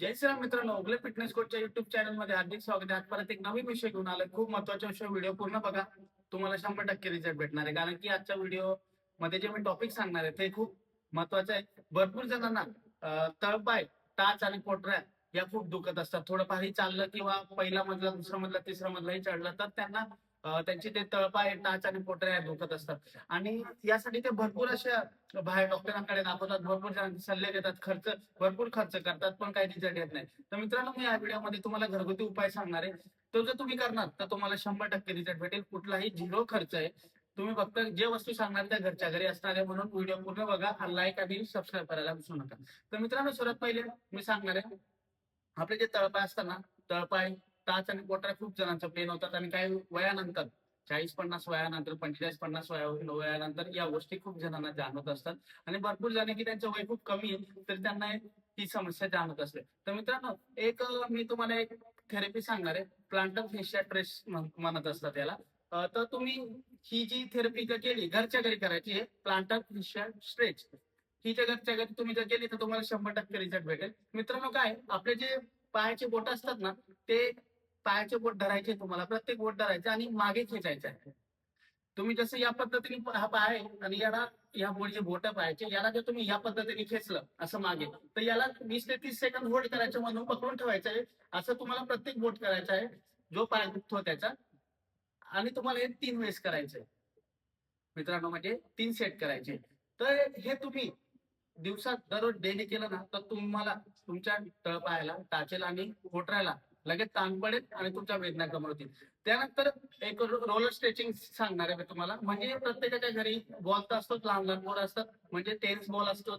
जय श्रीराम मित्रांनो ओगले फिटनेस कोचच्या युट्यूब चॅनलमध्ये हार्दिक स्वागत आहे. आज परत एक नवीन विषय घेऊन आलोय. खूप महत्त्वाचा विषय व्हिडिओ पूर्ण बघा. तुम्हाला शंभर टक्के रिझल्ट भेटणार आहे. कारण की आजच्या व्हिडिओमध्ये जे मी टॉपिक सांगणार आहे ते खूप महत्वाचं आहे. भरपूर जणांना तळपाय टाच आणि पोटऱ्या या खूप दुखत असतात. थोडंफारही चाललं किंवा पहिला मधला दुसरा मधला तिसरा मधलाही चढला तर त्यांना त्यांची ते तळपाय नाच आणि पोटऱ्या दुखत असतात. आणि यासाठी ते भरपूर अशा बाहेर डॉक्टरांकडे दाखवतात. भरपूर जणांचे सल्ले देतात खर्च भरपूर खर्च करतात पण काही रिझल्ट येत नाही. तर मित्रांनो मी या व्हिडिओमध्ये तुम्हाला घरगुती उपाय सांगणार आहे. तो जर तुम्ही करणार तर तुम्हाला शंभर टक्के रिझल्ट भेटेल. कुठलाही झिरो खर्च आहे. तुम्ही फक्त जे वस्तू सांगणार त्या घरच्या घरी असणार आहे म्हणून व्हिडिओ पूर्ण बघा आणि लाईक आणि सबस्क्राईब करायला विसरू नका. तर मित्रांनो सर्वात पहिले मी सांगणार आहे आपले जे तळपाय असतात ना तळपाय टाच आणि पोटऱ्या खूप जणांचा पेन होतात आणि काही वयानंतर चाळीस पन्नास वयानंतर पंचेचाळीस पन्नास वया वयानंतर या गोष्टी खूप जणांना जाणवत असतात. आणि भरपूर जण की त्यांचं वय खूप कमी आहे तर त्यांना ही समस्या जाणवत असते. तर मित्रांनो एक मी तुम्हाला एक थेरपी सांगणार आहे. प्लांटर फेशिया ट्रेस म्हणत असतात त्याला तर तुम्ही ही जी थेरपी जर केली घरच्या घरी करायची आहे प्लांटर फेशिया स्ट्रेच. ही जर घरच्या घरी तुम्ही जर केली तर तुम्हाला शंभर टक्के रिझल्ट भेटेल. मित्रांनो काय आपले जे पायाचे बोट असतात ना ते पायाचे बोट धरायचे तुम्हाला प्रत्येक बोट धरायचे आणि मागे खेचायचं आहे. तुम्ही जसं या पद्धतीने हा पाय आणि याला या बोट बोट पाहायचे याला जर तुम्ही या पद्धतीने खेचलं असं मागे तर याला वीस ते तीस सेकंद होल्ड करायचं म्हणून पकडून ठेवायचं आहे. असं तुम्हाला प्रत्येक बोट करायचं आहे जो पाय दुखतो त्याचा. आणि तुम्हाला हे तीन वेळेस करायचंय मित्रांनो म्हणजे तीन सेट करायचे तर हे तुम्ही दिवसात दररोज डेली केलं ना तर तुम्हाला तुमच्या तळपायाला टाचेला आणि कोटरायला लगेच ताण पडेल आणि तुमच्या वेदना कमी होतील. त्यानंतर एक रोलर स्ट्रेचिंग सांगणार आहे मी तुम्हाला. म्हणजे प्रत्येकाच्या घरी बॉल तर असतो लहान लहान बॉल असतात. म्हणजे टेनिस बॉल असतो.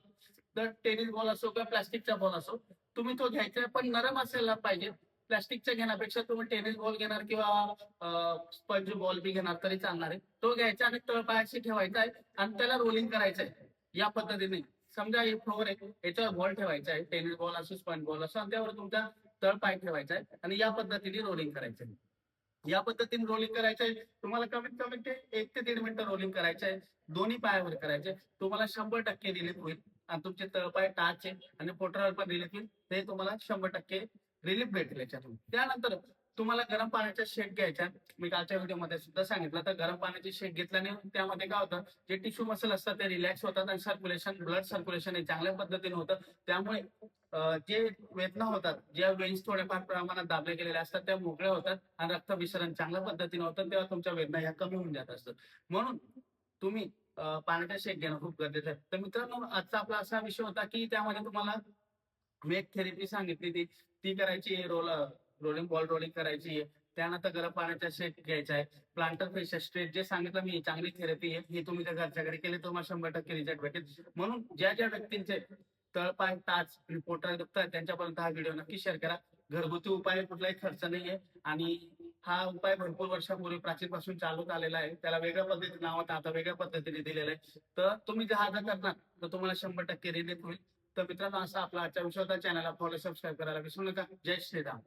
तर टेनिस बॉल असो किंवा प्लास्टिकचा बॉल असो तुम्ही तो घ्यायचा पण नरम असायला पाहिजे. प्लास्टिकच्या घेण्यापेक्षा तुम्ही टेनिस बॉल घेणार किंवा स्पंज बॉल बी घेणार तरी चालणार आहे. तो घ्यायचा आणि तळपायाशी ठेवायचा आहे आणि त्याला रोलिंग करायचं आहे. या पद्धतीने. समजा हे फ्लोअर आहे. याच्यावर बॉल ठेवायचा आहे. टेनिस बॉल असो स्पंज बॉल असो आणि त्यावर तुमचा तळपाय ठेवायचा आहे आणि या पद्धतीने रोलिंग करायचं आहे. या पद्धतीने रोलिंग करायचं आहे तुम्हाला कमीत कमी ते एक ते दीड मिनिटं रोलिंग करायचं आहे. दोन्ही पायावर करायचे. तुम्हाला शंभर टक्के रिलीफ होईल आणि तुमचे तळपाय टाच आहे आणि पोटरावर पण रिलीफ होईल. ते तुम्हाला शंभर टक्के रिलीफ भेटेल याच्यातून. त्यानंतर तुम्हाला गरम पाण्याचा शेक घ्यायचा मी कालच्या व्हिडिओमध्ये सुद्धा सांगितलं तर गरम पाण्याचे शेक घेतल्याने त्यामध्ये काय होतं जे टिश्यू मसल असतात ते रिलॅक्स होतात आणि सर्क्युलेशन ब्लड सर्क्युलेशन हे चांगल्या पद्धतीने होतं. त्यामुळे जे वेदना होतात ज्या वेन्स थोड्याफार प्रमाणात दाबले गेलेल्या असतात त्या मोकळ्या होतात आणि रक्त विसरण चांगल्या पद्धतीने होतं तेव्हा तुमच्या वेदना ह्या कमी होऊन जात असतात. म्हणून तुम्ही पाण्याचा शेक घेणं खूप गरजेचं आहे. तर मित्रांनो आजचा आपला असा विषय होता की त्यामध्ये तुम्हाला मी एक थेरपी सांगितली ती ती करायची रोल रोलिंग बॉल रोलिंग करायची आहे. त्यानंतर गरम पाण्याचा शेक घ्यायचा आहे. प्लांटर फेश स्ट्रेट जे सांगितलं मी चांगली थेरपी आहे. ही तुम्ही जर घरच्याकडे केली तर तुम्हाला शंभर टक्के रिझल्ट भेटेल. म्हणून ज्या ज्या व्यक्तींचे तळपाय टाच रिपोर्टर पोटात त्यांच्यापर्यंत हा व्हिडिओ नक्की शेअर करा. घरगुती उपाय कुठलाही खर्च नाहीये. आणि हा उपाय भरपूर वर्षापूर्वी प्राचीन पासून चालू आलेला आहे. त्याला वेगळ्या पद्धतीने नाव होतं आता वेगळ्या पद्धतीने दिलेलं आहे. तर तुम्ही जर हा जर करणार तर तुम्हाला शंभर टक्के रिलीफ होईल. तर मित्रांनो असा आपला आजच्या विषय चॅनलला फॉलो सबस्क्राईब करायला विसरू नका. जय श्रीराम.